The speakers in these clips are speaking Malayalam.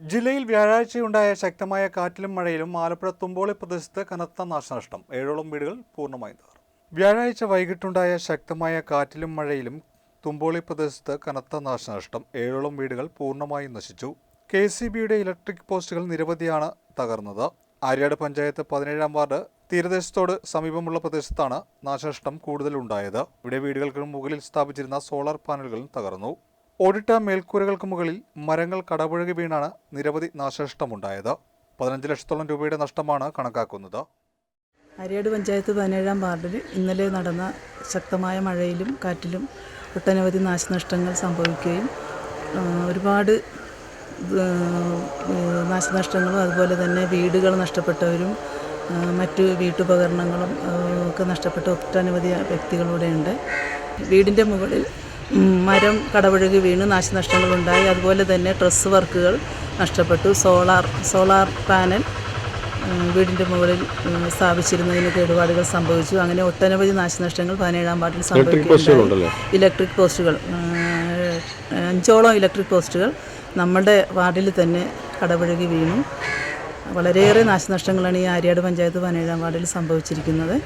ജില്ലയിൽ വ്യാഴാഴ്ചയുണ്ടായ ശക്തമായ കാറ്റിലും മഴയിലും ആലപ്പുഴ തുമ്പോളി പ്രദേശത്ത് കനത്ത നാശനഷ്ടം. ഏഴോളം വീടുകൾ പൂർണമായും തകർന്നു. വ്യാഴാഴ്ച വൈകിട്ടുണ്ടായ ശക്തമായ കാറ്റിലും മഴയിലും തുമ്പോളി പ്രദേശത്ത് കനത്ത നാശനഷ്ടം. ഏഴോളം വീടുകൾ പൂർണമായും നശിച്ചു. കെ സി ബിയുടെ ഇലക്ട്രിക് പോസ്റ്റുകൾ നിരവധിയാണ് തകർന്നത്. ആര്യാട് പഞ്ചായത്ത് പതിനേഴാം വാർഡ് തീരദേശത്തോട് സമീപമുള്ള പ്രദേശത്താണ് നാശനഷ്ടം കൂടുതലുണ്ടായത്. ഇവിടെ വീടുകൾക്ക് മുകളിൽ സ്ഥാപിച്ചിരുന്ന സോളാർ പാനലുകളും തകർന്നു. ഓടിട്ട മേൽക്കൂരകൾക്ക് മുകളിൽ മരങ്ങൾ കടപുഴകി വീണാണ് നിരവധി നാശനഷ്ടമുണ്ടായത്. പതിനഞ്ച് ലക്ഷത്തോളം രൂപയുടെ നഷ്ടമാണ് കണക്കാക്കുന്നത്. അരിയാട് പഞ്ചായത്ത് പതിനേഴാം വാർഡിൽ ഇന്നലെ നടന്ന ശക്തമായ മഴയിലും കാറ്റിലും ഒട്ടനവധി നാശനഷ്ടങ്ങൾ സംഭവിക്കുകയും ഒരുപാട് നാശനഷ്ടങ്ങളും അതുപോലെ തന്നെ വീടുകൾ നഷ്ടപ്പെട്ടവരും മറ്റ് വീട്ടുപകരണങ്ങളും ഒക്കെ നഷ്ടപ്പെട്ട ഒട്ടനവധി വ്യക്തികളൂടെയുണ്ട്. വീടിന്റെ മുകളിൽ മരം കടപുഴകി വീണ് നാശനഷ്ടങ്ങളുണ്ടായി. അതുപോലെ തന്നെ ഡ്രസ്സ് വർക്കുകൾ നഷ്ടപ്പെട്ടു. സോളാർ സോളാർ പാനൽ വീടിന്റെ മുകളിൽ സ്ഥാപിച്ചിരുന്നതിന് കേടുപാടുകൾ സംഭവിച്ചു. അങ്ങനെ ഒട്ടനവധി നാശനഷ്ടങ്ങൾ പതിനേഴാം വാർഡിൽ സംഭവിക്കുന്നുണ്ടായി ഇലക്ട്രിക് പോസ്റ്റുകൾ അഞ്ചോളം ഇലക്ട്രിക് പോസ്റ്റുകൾ നമ്മുടെ വാർഡിൽ തന്നെ കടപുഴകി വീണു. വളരെയേറെ നാശനഷ്ടങ്ങളാണ് ഈ ആര്യാട് പഞ്ചായത്ത് പതിനേഴാം വാർഡിൽ സംഭവിച്ചിരിക്കുന്നത്.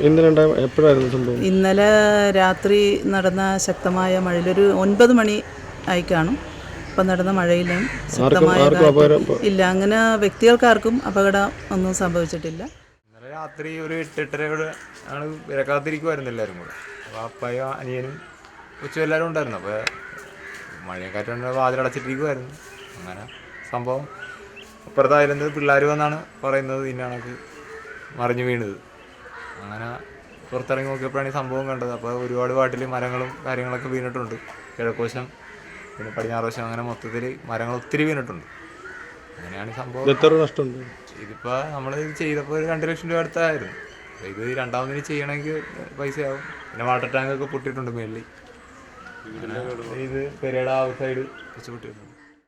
ഇന്നലെ എപ്പോഴായിരുന്നു സംഭവം? ഇന്നലെ രാത്രി നടന്ന ശക്തമായ മഴയിൽ ഒരു ഒൻപത് മണി ആയി കാണും. ഇപ്പം നടന്ന മഴയിലും ശക്തമായ കാറ്റും- ഇല്ല. അങ്ങനെ വ്യക്തികൾക്കാർക്കും അപകടം ഒന്നും സംഭവിച്ചിട്ടില്ല. ഇന്നലെ രാത്രി ഒരു എട്ടെട്ടരയോട് ആണ് വിരക്കാത്തിരിക്കുമായിരുന്നു എല്ലാവരും കൂടെ. അപ്പോൾ അപ്പയും അനിയനും ഉച്ച എല്ലാവരും ഉണ്ടായിരുന്നു. അപ്പോൾ മഴയെക്കാറ്റുകൊണ്ട് വാതിലടച്ചിട്ടിരിക്കുമായിരുന്നു അങ്ങനെ സംഭവം. അപ്പുറത്തായിരുന്നത് പിള്ളേർ വന്നാണ് പറയുന്നത്. ഇന്നാണക്ക് മറിഞ്ഞു വീണത്. അങ്ങനെ പുറത്തിറങ്ങി നോക്കിയപ്പോഴാണ് ഈ സംഭവം കണ്ടത്. അപ്പോൾ ഒരുപാട് വാട്ടിൽ മരങ്ങളും കാര്യങ്ങളൊക്കെ വീണിട്ടുണ്ട്. കിഴക്കോശം പിന്നെ പടിഞ്ഞാറോശം അങ്ങനെ മൊത്തത്തിൽ മരങ്ങൾ ഒത്തിരി വീണിട്ടുണ്ട്. അങ്ങനെയാണ് ഈ സംഭവം. എത്ര നഷ്ടമുണ്ട്? ഇതിപ്പോൾ നമ്മൾ ചെയ്തപ്പോൾ ഒരു രണ്ട് ലക്ഷം രൂപ അടുത്തായിരുന്നു. അപ്പോൾ ഇത് രണ്ടാമതിന് ചെയ്യണമെങ്കിൽ പൈസയാവും. പിന്നെ വാട്ടർ ടാങ്ക് ഒക്കെ പൊട്ടിയിട്ടുണ്ട് മേളിൽ ഇത് പെരയുടെ ആ സൈഡ് കുറച്ച് പൊട്ടിയിട്ടുണ്ട്.